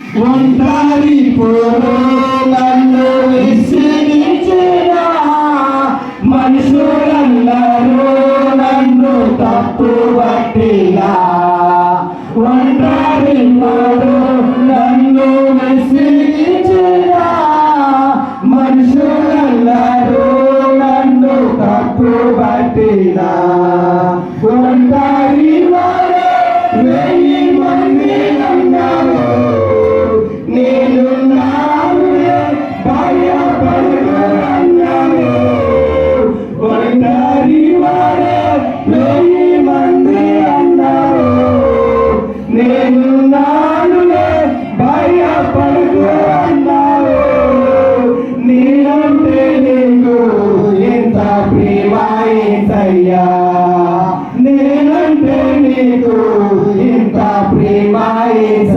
ఒంటారి పోరు నన్ను విసిరించినా మనుషులందరూ నన్ను తప్పు పట్టినా? ఒంటారి పోరు నన్ను విసిరించినా మనుషులందరూ నన్ను తప్పు పట్టినా? ఒంటారి వారు ప్రేమాయ్యా నేనంటే నీకు ఇంత ప్రేమాయ్యా